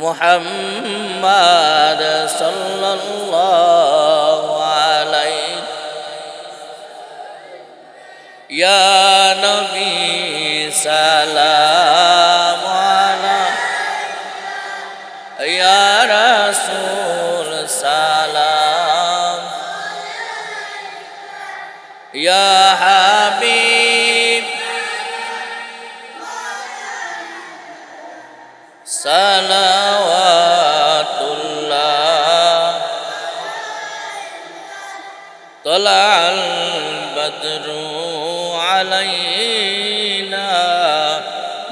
محمد صلى الله عليه. يا نبي سلام عليك يا رسول سلام. يا حبيب صلوات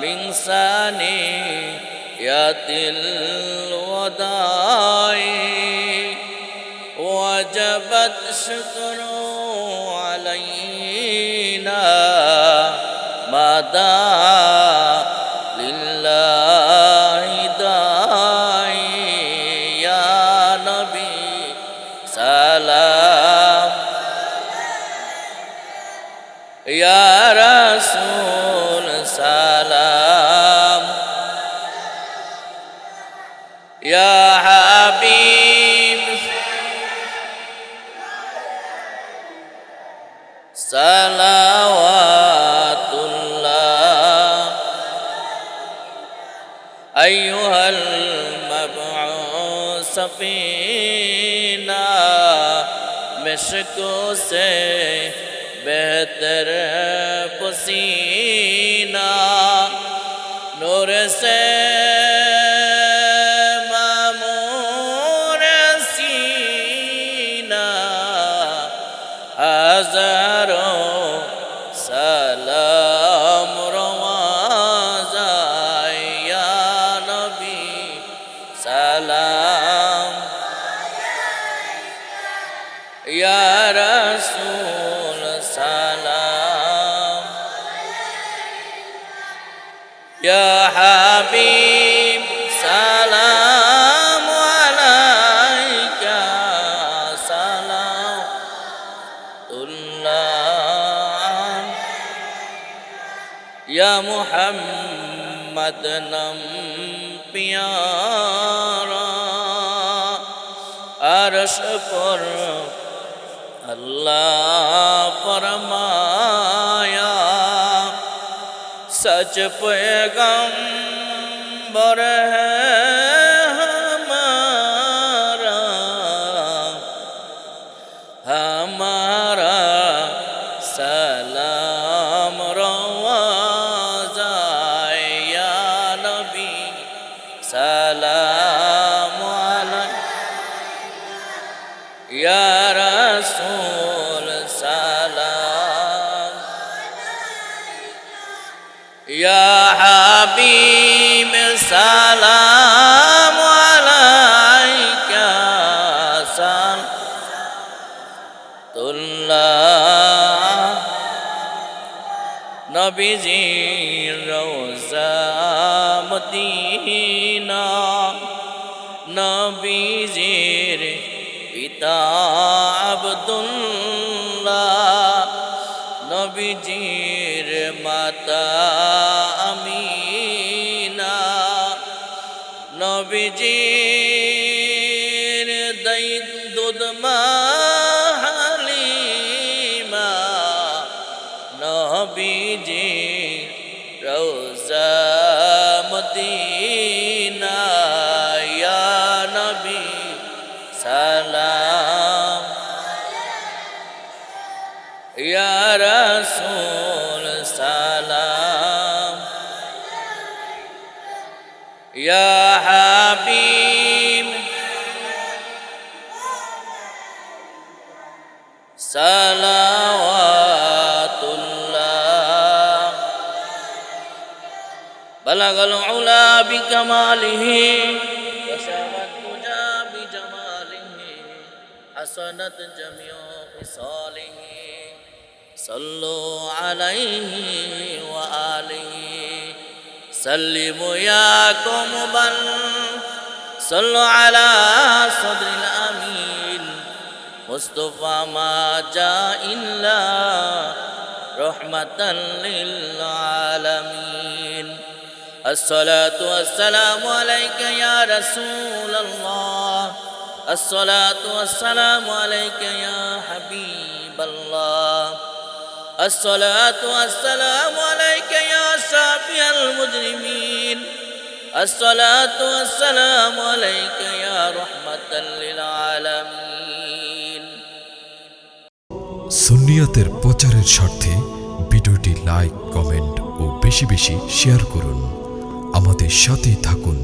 من ثنيات الوداع وجبت شكر علينا ما دعا يا حبيب صلوات الله أيها المبعوث فينا مشکو سے بہتر پسینہ نور سے রসুল সালাম। হাবিব সালাম আলাইকা সালাম তুল্লাম ইয়া মুহাম্মদ নম পিয়ারা আরশ পর اللہ فرمایا سچ پیغمبر ہے ہمارا ہمارا سلام روا یا نبی سلام یا حبیب سلام علیک سلام তুল্লাহ নবীজির রোজা মদিনা নবীজির পিতা আবদুল্লাহ নবীজির মাতা নবীজির দই দুধ মা হালিমা নবীজি রোজা মদিনা ইয়া নবী সালাম ইয়া রাসূল সালাম يا حبيب صلوات الله بلغ العلا بكماله وشاب الدجى بجماله حسنت جميع خصاله صلوا عليه وآله سلموا يا قوم صلوا على صدر الأمين مصطفى ما جاء إلا رحمة للعالمين الصلاة والسلام عليك يا رسول الله الصلاة والسلام عليك يا حبيب الله الصلاة والسلام عليك يا صافي المجرمين الصلاة والسلام عليك يا رحمة للعالمين সুন্নিয়াতের প্রচারের স্বার্থে ভিডিওটি লাইক কমেন্ট ও বেশি বেশি শেয়ার করুন। আমাদের সাথেই থাকুন।